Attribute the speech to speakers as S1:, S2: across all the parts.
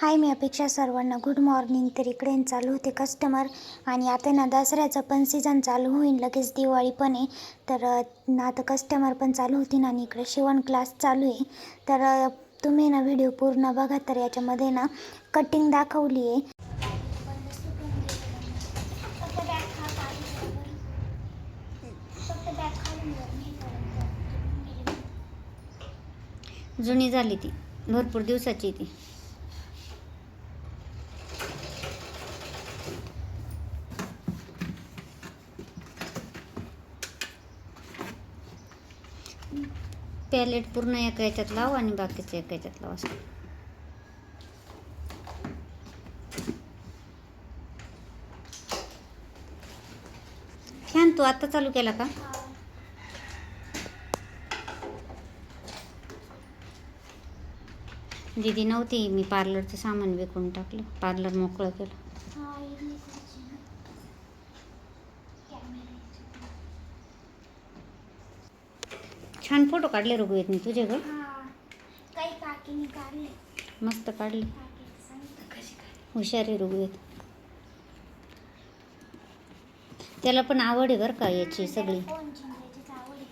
S1: हाय मी अपेक्षा सर्वांना good morning तर इकडे चालू होते कस्टमर आणि आता ना दसऱ्याचं पण सीझन चालू होईल लगेच दिवाळी पण आहे. तर ना आता कस्टमर पण चालू होतील आणि इकडे शिवण क्लास चालू आहे. तर तुम्ही ना व्हिडिओ पूर्ण बघा तर याच्यामध्ये ना कटिंग दाखवली आहे.
S2: जुनी झाली ती भरपूर दिवसाची ती. पॅलेट पूर्ण एका याच्यात लाव आणि बाकीचं एका याच्यात लाव असं. फॅन तू आता चालू केला का? दीदी नव्हती मी पार्लरचं सामान विकून टाकलं. पार्लर मोकळं केलं. छान फोटो काढले रघु येत नाही तुझे ग.
S1: काही काकीने काढले.
S2: मस्त काढले.
S1: कशी
S2: हुशार आहे रघु येत. त्याला पण आवड आहे बरं का याची सगळी
S1: फोन चिंध्याचीच आवड आहे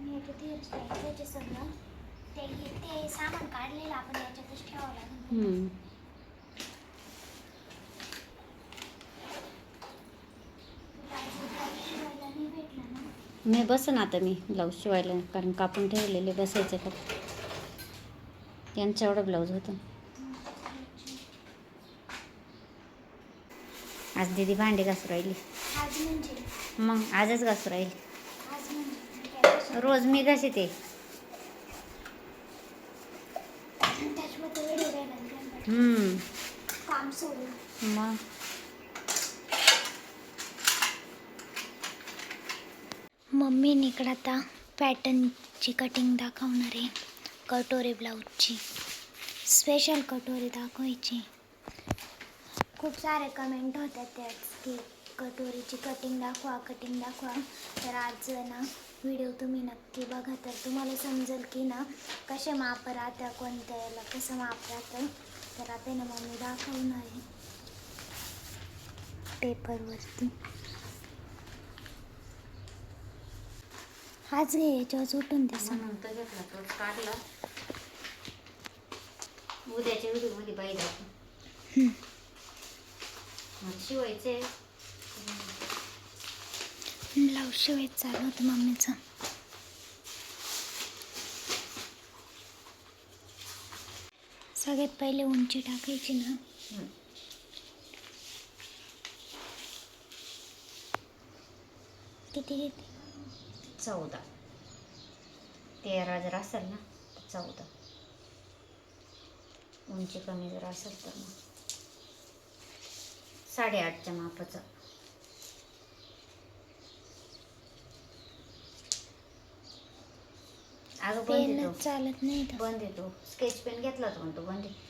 S1: मी याच्यात हेअरस्टाईल त्याचे सगळं ते ते सामान काढलेलं आपण याच्यातच ठेवावं लागेल
S2: हम्म.
S1: शिवायला नाही भेटलं ना
S2: मी बसन आता मी ब्लाऊज शिवायला कारण कापून ठेवलेले बसायचे का यांचा एवढा ब्लाऊज होता. आज दिदी भांडी घासू राहिली.
S1: म्हणजे?
S2: मग आजच घासू राहिली.
S1: म्हणजे?
S2: रोज मी.
S1: काम सोडून.
S2: मग?
S1: मम्मी इकडं आता पॅटर्नची कटिंग दाखवणार आहे. कटोरी ब्लाऊजची. स्पेशल कटोरी दाखवायची. खूप सारे कमेंट होतात त्यात की कटोरीची कटिंग दाखवा कटिंग दाखवा. तर आज ना व्हिडिओ तुम्ही नक्की बघा. तर तुम्हाला समजेल की ना कसे माप राहत्या कोणत्या याला कसं माप राहतं. तर आता ना मम्मी दाखवणार आहे. पेपरवरती हाच घे याच्यावर सुटून दे सांग
S2: म्हणून तर घेतला तोच काढला. उद्याच्या पाहिजे मग शिवायचे
S1: ब्लाऊज शिवायचं चालू होतं मम्मीचं. सगळ्यात पहिले उंची टाकायची ना. किती घेते?
S2: चौदा. तेरा जर असेल ना तर चौदा. उंची कमी जर असेल तर मग साडेआठच्या मापाचं. अगं
S1: पेन चालत नाही
S2: बंद येतो स्केच पेन घेतला होता म्हणतो बंद आहे.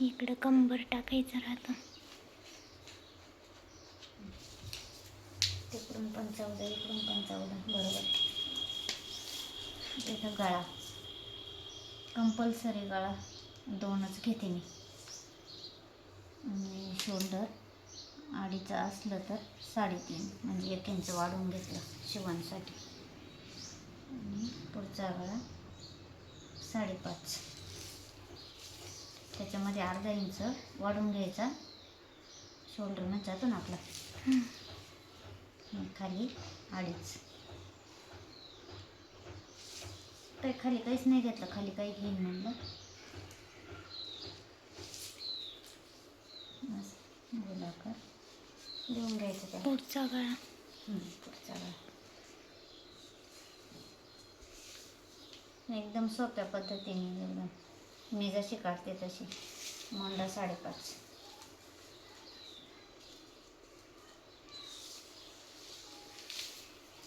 S1: इकडं कंबर टाकायचं राहतं.
S2: तिकडून पण चौदा इकडून पण चौदा. बरोबर. इथं गळा. कंपल्सरी गळा. दोनच घेते मी. आणि शोल्डर अडीचं असलं तर साडेतीन. म्हणजे एक इंच वाढवून घेतलं शिवणसाठी. आणि पुढचा गळा साडेपाच. त्याच्यामध्ये अर्धा इंच वाढवून घ्यायचा. शोल्डरनं जातो ना आपला. खाली अडीच. काही खाली काहीच नाही घेतलं खाली काही घेईन म्हणलं गोलाकार लिहून घ्यायचं त्या
S1: पुढचा गळा
S2: पुढचा गळा. एकदम सोप्या पद्धतीने एकदम मी जशी काढते तशी मोंडा साडेपाच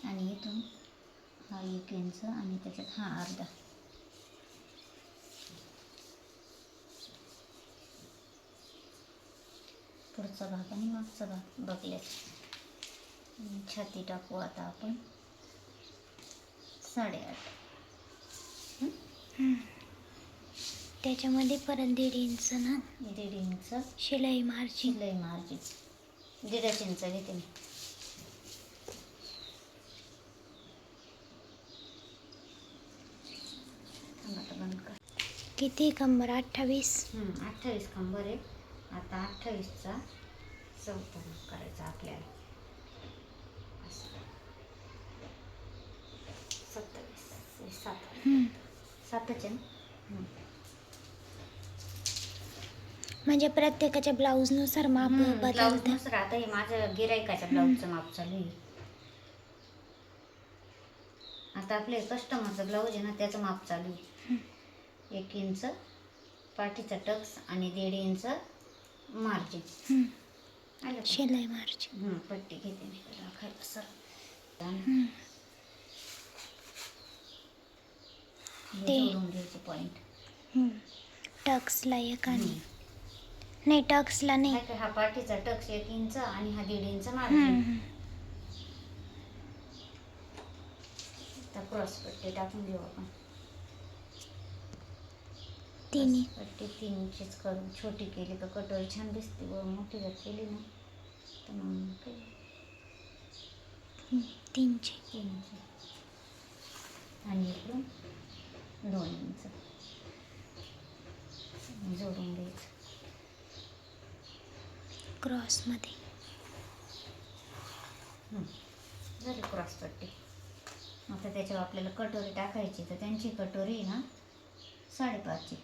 S2: आणि इथून हा एक इंच आणि त्याच्यात हा अर्धा. पुढचा भाग आणि मागचा भाग बघल्याचा छाती टाकू आता आपण. साडेआठ.
S1: त्याच्यामध्ये परत दीड इंच ना?
S2: दीड इंच.
S1: शिलाई मारची.
S2: शिलाई मार्जिन दीडच इंच घेते मी थांब आता बंद कर
S1: किती कंबर? अठ्ठावीस?
S2: अठ्ठावीस कंबर आहे. आता अठ्ठावीसचा चौथा भाग करायचा आपल्याला. असं. सत्तावीस सात. सातच आहे.
S1: म्हणजे प्रत्येकाच्या ब्लाऊजनुसार माप बदलतं?
S2: आता हे माझं गिरायकाच्या ब्लाऊजचं माप चालू आहे. आता आपले कस्टमरचं ब्लाऊज आहे ना त्याचं माप चालू आहे. एक इंच पाठीचा टक्स आणि दीड इंच मार्जिन. आलं?
S1: शिलाई मारची
S2: हम्म, पट्टी घेते मी राखायला सर
S1: हम्म. ते-
S2: जोडून घ्यायचे पॉईंट
S1: हम्म. टक्सला एक आणि नाही टक्सला नाही
S2: हा पाठीचा टक्स एक इंच आणि हा दीड इंच मार्जिन
S1: हम्म.
S2: आता क्रॉस पट्टी टाकून घेऊ आपण
S1: तिन्ही
S2: पट्टी तीन इंचीच करू छोटी केली तर कटोरी छान दिसते व मोठी जर केली ना तर मग
S1: हम्म, तीनचे.
S2: तीन इंच आणि इकडून दोन इंच जोडून घ्यायचं
S1: क्रॉसमध्ये.
S2: झाली क्रॉस पट्टी. आता त्याच्यावर आपल्याला कटोरी टाकायची तर त्यांची कटोरी ना साडेपाचची.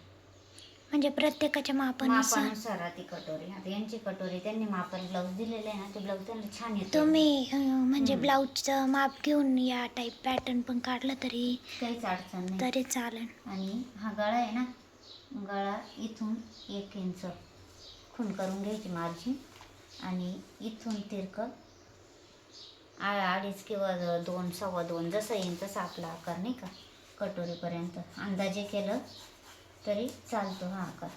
S1: म्हणजे प्रत्येकाच्या मापानुसार.
S2: मापानुसार ती कटोरी. आता यांची कटोरी त्यांनी मापाला ब्लाऊज दिलेले आहे ना ते ब्लाऊज त्यांना छान येतो.
S1: तुम्ही अं, म्हणजे
S2: हम्म.
S1: ब्लाऊजचं माप घेऊन या टाईप पॅटर्न पण काढलं तरी
S2: काहीच अडचण नाही.
S1: तरी चालेल.
S2: आणि हा गळा आहे ना गळा इथून एक इंच खून करून घ्यायची मार्जिन आणि इथून तिरकं आ- अडीच किंवा द- दोन सव्वा दोन जसं येईल तसा आपला आकार नाही का? कटोरीपर्यंत. अंदाजे केलं तरी चालतो हा आकार.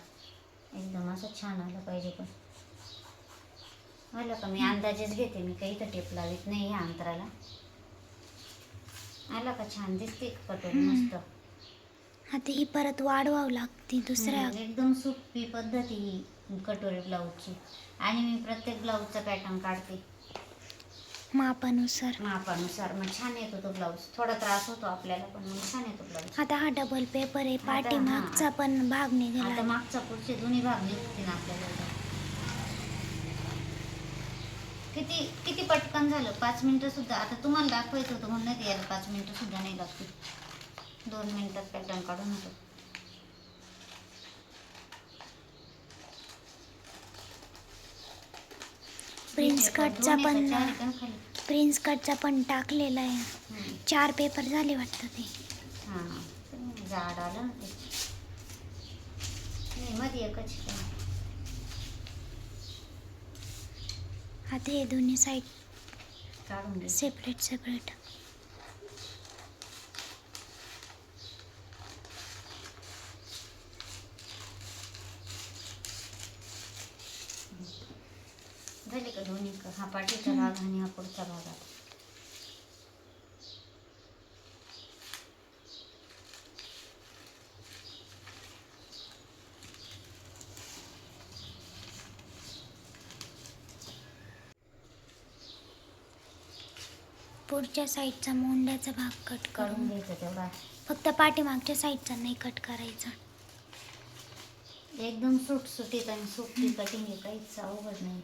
S2: एकदम असं छान आलं पाहिजे पण. आलं का मी? अंदाजेच घेते मी. काही तर टेप लावित नाही ह्या अंतराला. आला का छान? दिसते कटोरी. मस्त?
S1: आता ही परत वाढवावं लागते दुसऱ्या
S2: एकदम सोपी पद्धत ही कटोरी ब्लाऊजची. आणि मी प्रत्येक ब्लाऊजचा पॅटर्न काढते.
S1: मापानुसार.
S2: मापानुसार. मग छान येतो तो ब्लाऊज थोडा त्रास होतो आपल्याला पण मग छान येतो ब्लाऊज
S1: आता हा डबल पेपर आहे.
S2: आता
S1: पाठीमागचा
S2: हा.
S1: पण भाग
S2: आता
S1: निघाला
S2: मागचा पुढचे दोन्ही भाग निघतील आपल्याला. किती किती पटकन झालं? पाच मिनिटं सुद्धा. आता तुम्हाला दाखवायचं होतं म्हणून नाही यायला पाच मिनिटं सुद्धा नाही लागतील. दोन मिनिटात पॅटर्न काढून होतो.
S1: प्रिन्स कटचा पण प्रिन्स कटचा पण टाकलेला आहे. चार पेपर झाले वाटतं ते.
S2: हां. आलं मध्ये एकच.
S1: आता हे दोन्ही साईड सेपरेट सेपरेट
S2: झाले का दोन्ही? हा पाठीचा भाग आणि हा पुढचा भाग आता
S1: पुढच्या साईडचा मोंड्याचा भाग कट करून.
S2: घ्यायचं तेवढा.
S1: फक्त पाठीमागच्या साईडचा नाही कट करायचा.
S2: एकदम सुटसुटीत आणि सुटी कटिंग आहे काहीच अवघड नाही.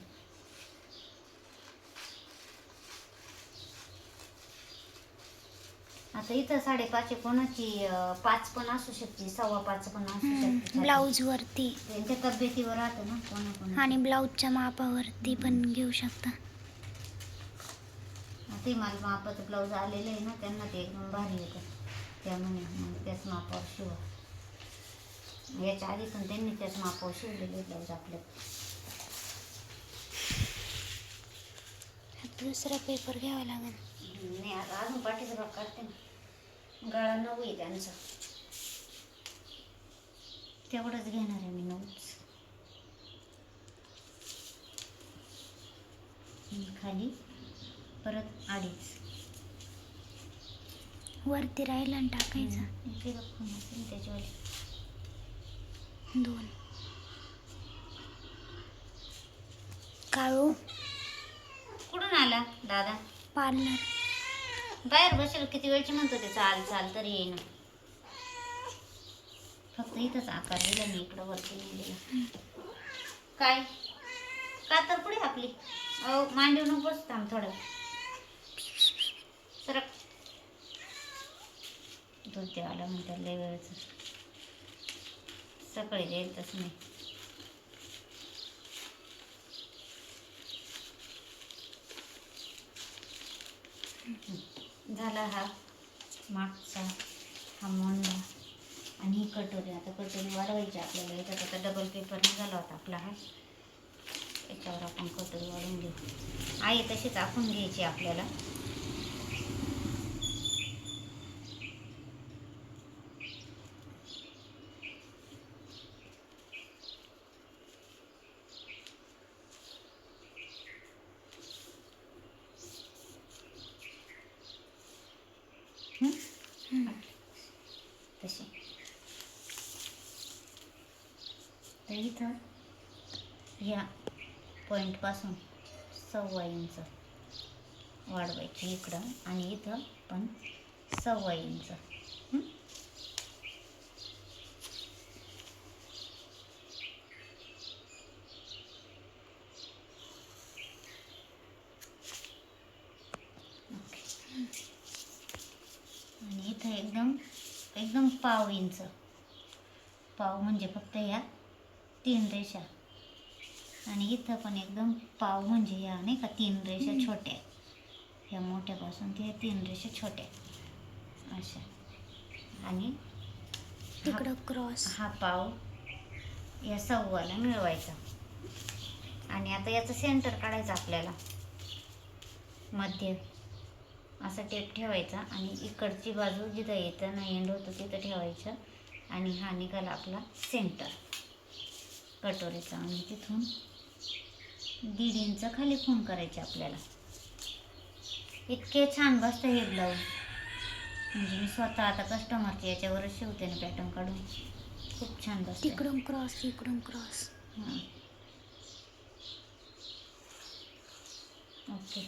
S2: आता इथं साडेपाच आहे कोणाची अं, पाच पण असू शकते सव्वा पाच पण असू शकते
S1: ब्लाऊज वरती.
S2: त्यांच्या तब्येतीवर राहतं ना कोणा कोणा.
S1: आणि ब्लाऊजच्या मापावरती पण घेऊ शकता.
S2: ते मला मापाचं ब्लाऊज आलेलं आहे ना त्यांना ते एकदम भारी येतं. त्यामुळे मग त्याच मापावर शिवा. याच्या आधी पण त्यांनी त्याच मापावर शिवलेले ब्लाऊज आपल्या
S1: आता दुसरा पेपर घ्यावा लागेल.
S2: नाही आता अजून पाठीचा भाग काढते ना. गळा नऊ आहे त्यांचा. तेवढंच घेणार आहे मी नऊच. खाली. परत अडीच.
S1: वरती राहिला आणि टाकायचं.
S2: त्याच्यावाली
S1: दोन. काळू.
S2: कुठून आला दादा?
S1: पार्लर.
S2: बाहेर बसेल किती वेळची म्हणतो ते चाल चाल तरी येईन. फक्त इथंच आकार दिला मी इकडं वरती नेलेला काय? का तर पुढे आपली. अहो मांडीव नको बस थांब थोडं. सरक. दूध द्यावाला म्हणतात लय वेळचं. सकाळी देईल तसं नाही. झाला हा मागचा हा मोंडा आणि ही कटोरी आता कटोरी वाढवायची आपल्याला. याच्यात आता डबल पेपर निघाला होता आपला हा. याच्यावर आपण कटोरी वाढवून घेऊ. आई तशीच आखून घ्यायची आपल्याला हं? तशी तर इथं या पासून सव्वा इंच वाढवायची इकडं आणि इथं पण सव्वा इंच. आणि इथं एकदम एकदम पाव इंच. पाव म्हणजे फक्त या तीन रेषा. आणि इथं पण एकदम पाव म्हणजे या नाही का तीन रेषा छोट्या ह्या मोठ्यापासून ते तीन रेषा छोट्या अशा. आणि
S1: तिकडं क्रॉस.
S2: हा पाव या सव्वाला मिळवायचा. आणि आता याचं सेंटर काढायचं आपल्याला. मध्य. असा टेप ठेवायचा आणि इकडची बाजू जिथं येतं ना एंड होतं तिथं ठेवायचं. आणि हा निघाला आपला सेंटर कटोरीचा. आणि तिथून दीड इंच खाली खून करायचे आपल्याला. इतके छान बसतं हे ब्लाऊज म्हणजे मी स्वतः आता कस्टमरच्या याच्यावरच शिवते ना पॅटर्न काढून. खूप छान बसतं.
S1: तिकडून क्रॉस इकडून क्रॉस
S2: हां. ओके.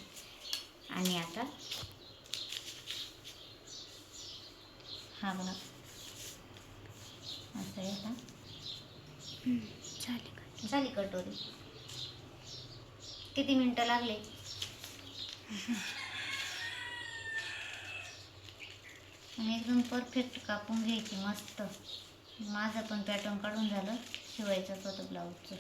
S2: आणि आता? हा बघा. असं आहे का?
S1: झाली
S2: कटोरी. किती मिनटं लागले? एकदम परफेक्ट कापून घ्यायची मस्त. माझं पण पॅटर्न काढून झालं शिवायचंच होतं ब्लाऊजचं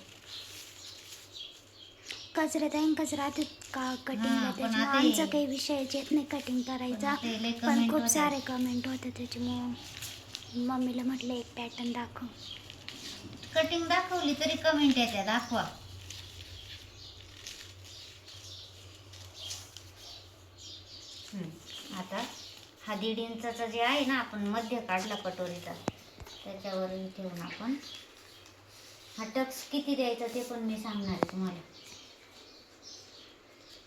S1: कचऱ्यात आहे कचऱ्यात का
S2: हा,
S1: कटिंग
S2: आता
S1: आमचा काही विषयच येत नाही कटिंग करायचा.
S2: पण
S1: खूप. सारे कमेंट होते त्याच्यामुळं मम्मीला म्हटलं एक पॅटर्न दाखव.
S2: कटिंग दाखवली तरी कमेंट येत्या दाखवा. आता हा दीड इंचाचा जे आहे ना आपण मध्य काढला कटोरीचा त्याच्यावर ठेवून आपण हा टक्स किती द्यायचा ते पण मी सांगणार आहे तुम्हाला.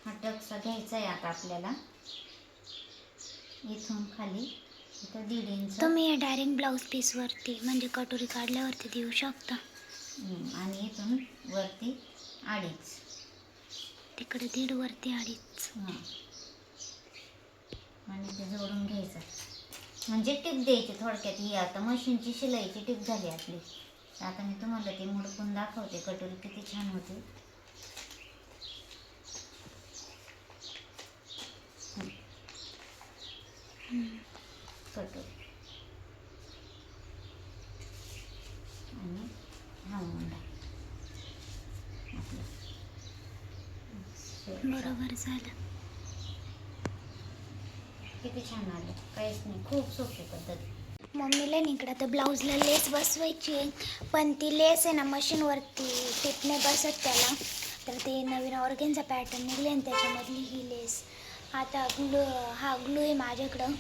S2: हा टक्स घ्यायचा आहे आता आपल्याला. इथून खाली इथं दीड इंच.
S1: तुम्ही डायरेक्ट ब्लाऊज पीसवरती म्हणजे कटोरी काढल्यावरती देऊ शकता.
S2: आणि इथून वरती अडीच.
S1: तिकडे दीड वरती अडीच.
S2: हां. आणि ते जोडून घ्यायचं. म्हणजे टीप द्यायची थोडक्यात. ही आता मशीनची शिलाईची टीप झाली आपली. तर आता मी तुम्हाला ते मुडकून दाखवते. कटोरी किती छान होते. कटोरी. आणि हा मुंडा.
S1: बरोबर झालं.
S2: किती छान आलं. काहीच नाही खूप सोपी पद्धत.
S1: मम्मीला निकडा इकडं तर ब्लाऊजला लेस बसवायची आहे. पण ती लेस आहे ना मशीनवरती टिप नाही बसत त्याला. तर ते नवीन ऑर्गेनचा पॅटर्न निघले आणि त्याच्यामधली ही लेस आता ग्लू हा ग्लू आहे माझ्याकडं.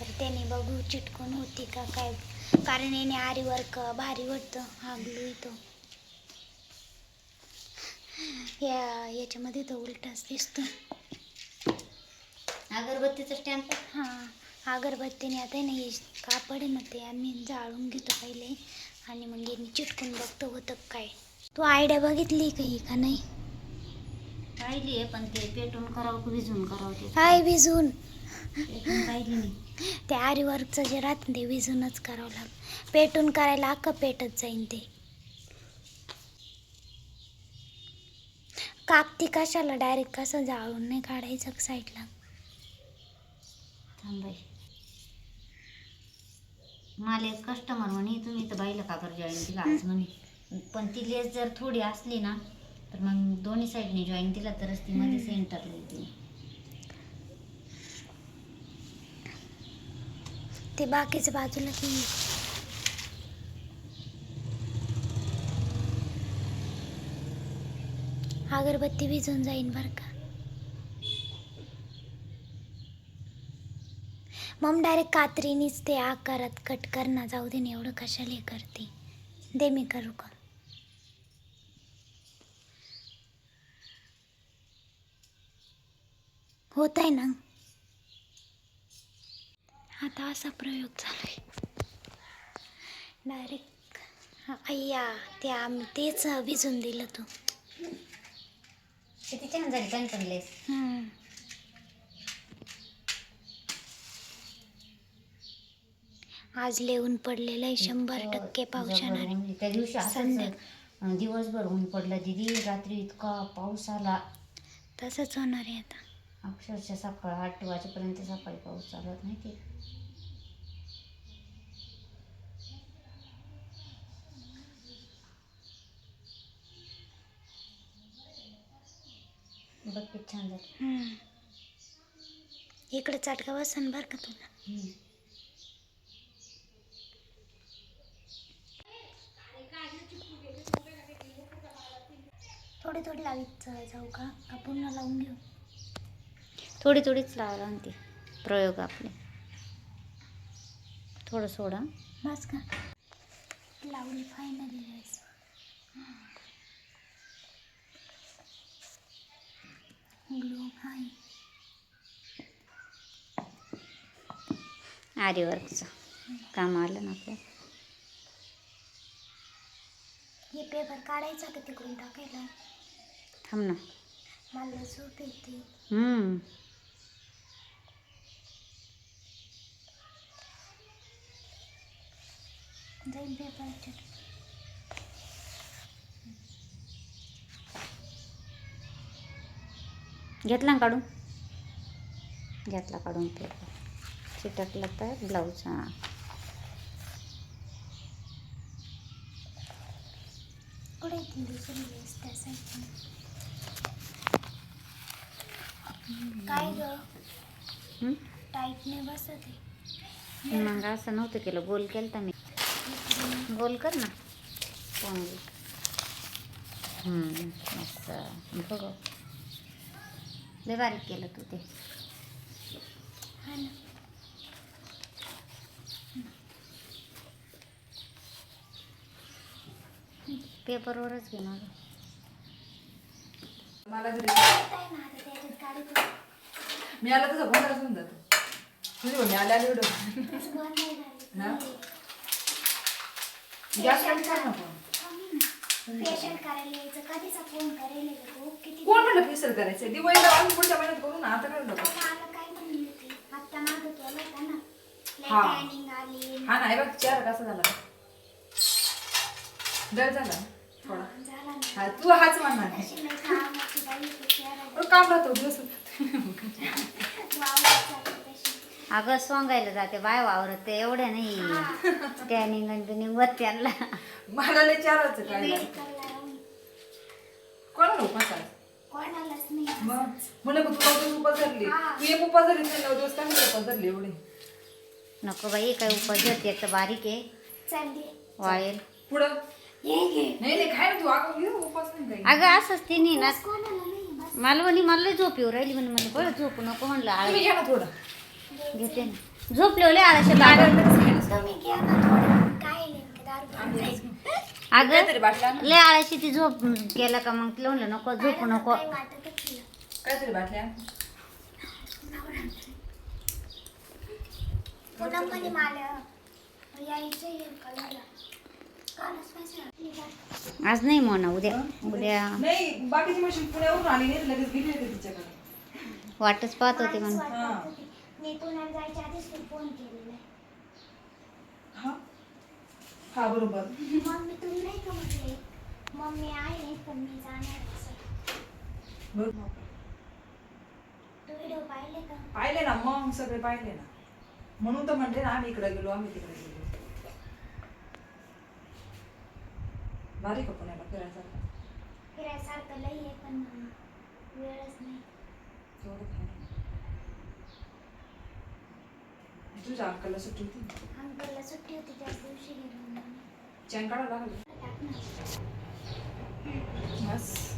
S1: तर त्याने बघू चिटकून होती का काय. कारण याने आरी वर्क भारी वाटतं हा ग्लू येतो या याच्यामध्ये तो उलटाच दिसतो.
S2: अगरबत्तीचं स्टँड
S1: हां अगरबत्तीने आता ना हे कापड आहे ना ते आम्ही जाळून घेतो पहिले. आणि मग यांनी चिटकून बघतो होतं काय. तू आयडिया बघितली का ही का नाही?
S2: पाहिली आहे पण ते पेटून करावं की भिजून करावं ते?
S1: हाय भिजून
S2: पेटून पाहिली नाही
S1: ते आरीवर्कचं जे राहतं ते भिजूनच करावं लागतं पेटून करायला अख्खं पेटत जाईन ते. कापती कशाला? डायरेक्ट कसं जाळून नाही काढायचं साईडला
S2: थांबाय. मला एक कस्टमर म्हणे तुम्ही तर बाईला का बरं जॉईन दिला? आज म्हणे. पण ती लेस जर थोडी असली ना तर मग दोन्ही साईडने जॉईन दिला तरच ती मध्ये सेंटरला येते.
S1: ते बाकीचं बाजूला की अगरबत्ती भिजून जाईन बरं का? मग डायरेक्ट कात्रीनीच ते आकारात कट कर ना जाऊ दे ना एवढं कशाला करते? दे मी करू का होत आहे ना? आता असा प्रयोग चालू आहे डायरेक्ट अय्या ते आम्ही तेच भिजून दिलं तू.
S2: किती छान झाली पण पण लेस
S1: हम्म. आज लेऊन पडलेलं आहे शंभर टक्के पाऊस येणार आहे.
S2: जबरदस्त. त्या दिवशी असंच दिवसभर ऊन पडलं दिदी रात्री इतका पाऊस आला
S1: तसंच होणार आहे आता
S2: अक्षरशः सकाळ आठ वाजेपर्यंत सकाळी पाऊस चालत नाही ते बघ किती छान झालं
S1: हम्म. इकडे चटका बसन बरं का तुला. थोडी लावीत जाऊ का? का पुन्हा लावून घेऊ.
S2: थोडी थोडीच लावला ना ती. प्रयोग आपले. थोडं सोडा.
S1: बस का? लावली फायनली ग्लो हाय.
S2: आरीवर्कचं. काम आलं ना आपलं.
S1: हे पेपर काढायचा का तिकडून टाकायला?
S2: थांब ना.
S1: मला झोप येते.
S2: हम्म.
S1: जाईल पेपर
S2: घेतला ना काढून? घेतला काढून पेपर. चिटकला तर ब्लाऊज हां.
S1: कुठे दुसरी? काय ग?
S2: हम्म?
S1: टाईटने बसत आहे.
S2: मग असं नव्हतं केलं. गोल केलं तर मी. गोल कर ना. हम्म, असं बघ. लय बारीक केलं तू ते.
S1: हा
S2: पेपरवरच घे माझं
S3: मला घरी मी आला तसं गोंधळच होऊन जातो तुझी मी आले आले एवढं. गॅस कमी कर ना
S1: करा.
S3: पण.
S1: फेशियल करायला यायचं. कधीचा फोन करेल का तू? किती
S3: कोण म्हणलं फेशियल करायचं दिवाळीला आम्ही पुढच्या महिन्यात करू ना आता काय नको.
S1: काय म्हणली होती आता मागं केलं होतं ना.
S3: हा.
S1: आली.
S3: हा नाही बघ चेहरा कसा झाला? डर झाला थोडा.
S1: झाला.
S3: हा तू हाच म्हणणार काम राहतो दिवस.
S2: अगं सोंगायला जाते बाय वावरत ते एवढं नाही. टॅनिंग आणि बिनिंग वर त्यांना
S3: मला लय काय
S1: राहून
S3: कोणाला उपास आहे
S1: कोणालाच नाही.
S3: मग? म्हणे तू नऊ दिवस उपास धरली.
S1: हा.
S3: तू एक उपास धरली तर नऊ दिवस काय उपास धरली एवढे.
S2: नको बाई काही उपज होती एक तर बारीक आहे.
S1: चालली.
S2: वाळेल.
S3: पुढं? नाही नाही खाय ना तू अगं घे उपास नाही काही
S2: अगं असंच तिने ना मला म्हणे मला झोप येऊ राहिली म्हणे मला बरं झोपू नको म्हणलं
S3: तुम्ही
S2: आळे
S3: घ्या ना थोडं
S2: घेते ना झोपले ओले आळाशे
S3: काहीतरी
S2: अगं
S3: बाटल्या.
S2: लय आळशी ती झोप केला का मग तिला म्हणलं नको झोपू नको.
S3: काहीतरी बाटल्या
S1: मला यायचं
S2: आज नाही म्हणा उद्या उद्या
S3: नाही बाकीची मशीन पुण्यावरून आली नाही लगेच गेली होती तिच्याकडे.
S2: वाटच पाहत होते म्हणून.
S3: हा.
S1: मी पुण्याला जायच्या आधीच तू फोन केलेला आहे
S3: हा? हा बरोबर.
S1: मम्मी तुम्ही नाही का म्हटले मम्मी आहे पण मी जाणार आहे असं?
S3: बरोबर.
S1: तू व्हिडिओ पाहिले का?
S3: पाहिले ना मग सगळे पाहिले ना. म्हणून तर म्हणले ना आम्ही इकडे गेलो आम्ही तिकडे गेलो. भारी का पुण्याला फिरायसारखं.
S1: फिरायसारखं लई आहे पण वेळच नाही.
S3: तेवढं काय? नाही. तुझ्या अक्काला सुट्टी होती?
S1: अंकलला सुट्टी होती त्याच दिवशी गेलो
S3: चॅन काढावं लागलं. बस.